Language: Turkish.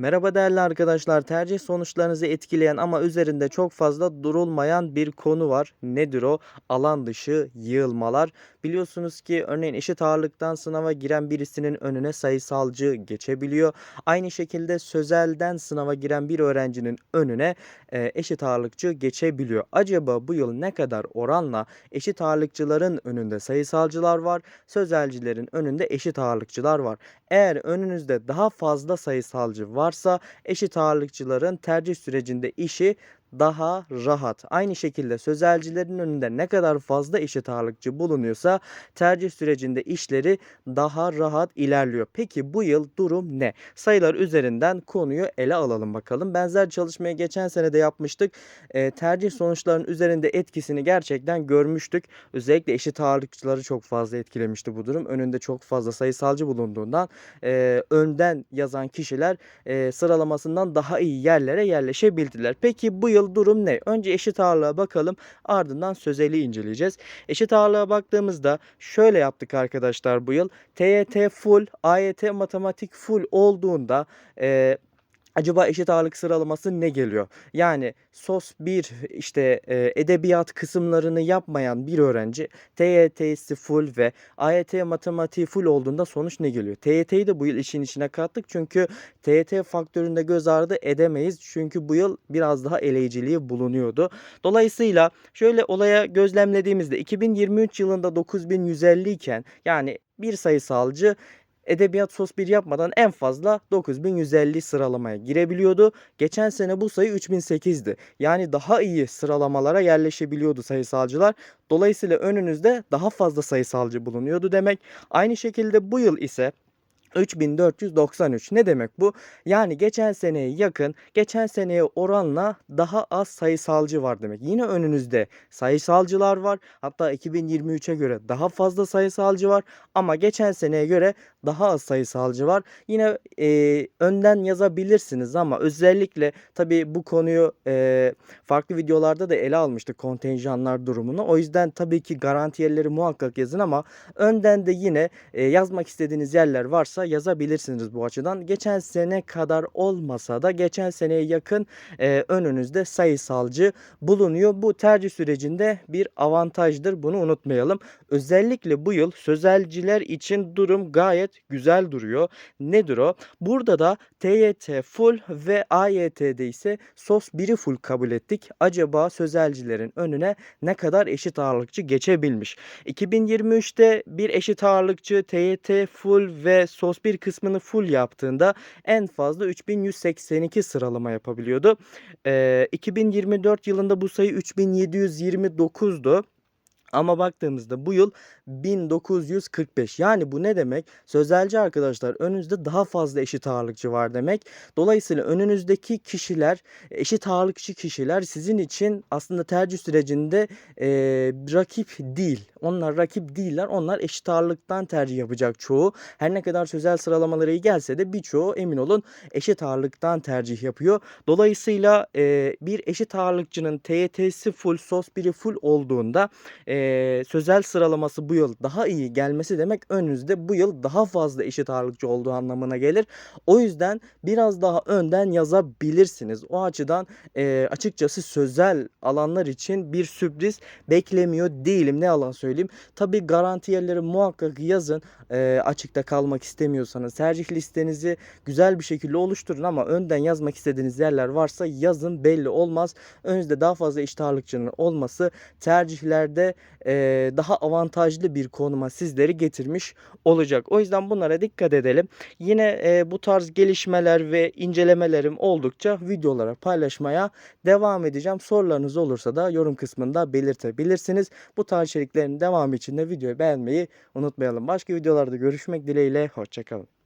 Merhaba değerli arkadaşlar. Tercih sonuçlarınızı etkileyen ama üzerinde çok fazla durulmayan bir konu var. Nedir o? Alan dışı yığılmalar. Biliyorsunuz ki örneğin eşit ağırlıktan sınava giren birisinin önüne sayısalcı geçebiliyor. Aynı şekilde sözelden sınava giren bir öğrencinin önüne e, eşit ağırlıkçı geçebiliyor. Acaba bu yıl ne kadar oranla eşit ağırlıkçıların önünde sayısalcılar var, sözelcilerin önünde eşit ağırlıkçılar var? Eğer önünüzde daha fazla sayısalcı varsa eşit ağırlıkçıların tercih sürecinde işi daha rahat. Aynı şekilde sözelcilerin önünde ne kadar fazla eşit ağırlıkçı bulunuyorsa tercih sürecinde işleri daha rahat ilerliyor. Peki bu yıl durum ne? Sayılar üzerinden konuyu ele alalım bakalım. Benzer çalışmayı geçen sene de yapmıştık. E, tercih sonuçlarının üzerinde etkisini gerçekten görmüştük. Özellikle eşit ağırlıkçıları çok fazla etkilemişti bu durum. Önünde çok fazla sayısalcı bulunduğundan e, önden yazan kişiler e, sıralamasından daha iyi yerlere yerleşebildiler. Peki bu yıl durum ne? Önce eşit ağırlığa bakalım ardından sözeli inceleyeceğiz. Eşit ağırlığa baktığımızda şöyle yaptık arkadaşlar bu yıl. TYT full, AYT matematik full olduğunda e, Acaba eşit ağırlık sıralaması ne geliyor? Yani SOS 1 işte e, edebiyat kısımlarını yapmayan bir öğrenci TYT'si full ve AYT matematiği full olduğunda sonuç ne geliyor? TYT'yi de bu yıl işin içine kattık çünkü TYT faktöründe göz ardı edemeyiz. Çünkü bu yıl biraz daha eleyiciliği bulunuyordu. Dolayısıyla şöyle olaya gözlemlediğimizde 2023 yılında 9150 iken yani bir sayısalcı edebiyat sos 1 yapmadan en fazla 9150 sıralamaya girebiliyordu. Geçen sene bu sayı 3008'di. Yani daha iyi sıralamalara yerleşebiliyordu sayısalcılar. Dolayısıyla önünüzde daha fazla sayısalcı bulunuyordu demek. Aynı şekilde bu yıl ise 3493 ne demek bu? Yani geçen seneye yakın, geçen seneye oranla daha az sayısalcı var demek. Yine önünüzde sayısalcılar var. Hatta 2023'e göre daha fazla sayısalcı var ama geçen seneye göre daha az sayısalcı var. Yine e, önden yazabilirsiniz ama özellikle tabii bu konuyu e, farklı videolarda da ele almıştık kontenjanlar durumunu. O yüzden tabii ki garantiyerleri muhakkak yazın ama önden de yine e, yazmak istediğiniz yerler varsa yazabilirsiniz bu açıdan. Geçen sene kadar olmasa da geçen seneye yakın e, önünüzde sayısalcı bulunuyor. Bu tercih sürecinde bir avantajdır. Bunu unutmayalım. Özellikle bu yıl sözelciler için durum gayet güzel duruyor. Nedir o? Burada da TYT full ve AYT'de ise SOS 1'i full kabul ettik. Acaba sözelcilerin önüne ne kadar eşit ağırlıkçı geçebilmiş? 2023'te bir eşit ağırlıkçı TYT full ve SOS 1 kısmını full yaptığında en fazla 3182 sıralama yapabiliyordu. Ee, 2024 yılında bu sayı 3729'du. Ama baktığımızda bu yıl 1945. Yani bu ne demek? Sözelci arkadaşlar önünüzde daha fazla eşit ağırlıkçı var demek. Dolayısıyla önünüzdeki kişiler eşit ağırlıkçı kişiler sizin için aslında tercih sürecinde e, rakip değil. Onlar rakip değiller. Onlar eşit ağırlıktan tercih yapacak çoğu. Her ne kadar sözel sıralamaları iyi gelse de birçoğu emin olun eşit ağırlıktan tercih yapıyor. Dolayısıyla e, bir eşit ağırlıkçının TYT'si full, SOS 1'i full olduğunda e, sözel sıralaması bu yıl daha iyi gelmesi demek önünüzde bu yıl daha fazla eşit ağırlıkçı olduğu anlamına gelir. O yüzden biraz daha önden yazabilirsiniz. O açıdan e, açıkçası sözel alanlar için bir sürpriz beklemiyor değilim. Ne yalan söyleyeyim. Tabi garantiyerleri muhakkak yazın. E, açıkta kalmak istemiyorsanız tercih listenizi güzel bir şekilde oluşturun ama önden yazmak istediğiniz yerler varsa yazın belli olmaz. Önünüzde daha fazla eşit ağırlıkçının olması tercihlerde daha avantajlı bir konuma sizleri getirmiş olacak. O yüzden bunlara dikkat edelim. Yine e, bu tarz gelişmeler ve incelemelerim oldukça videolara paylaşmaya devam edeceğim. Sorularınız olursa da yorum kısmında belirtebilirsiniz. Bu tarz içeriklerin devamı için de videoyu beğenmeyi unutmayalım. Başka videolarda görüşmek dileğiyle. Hoşçakalın.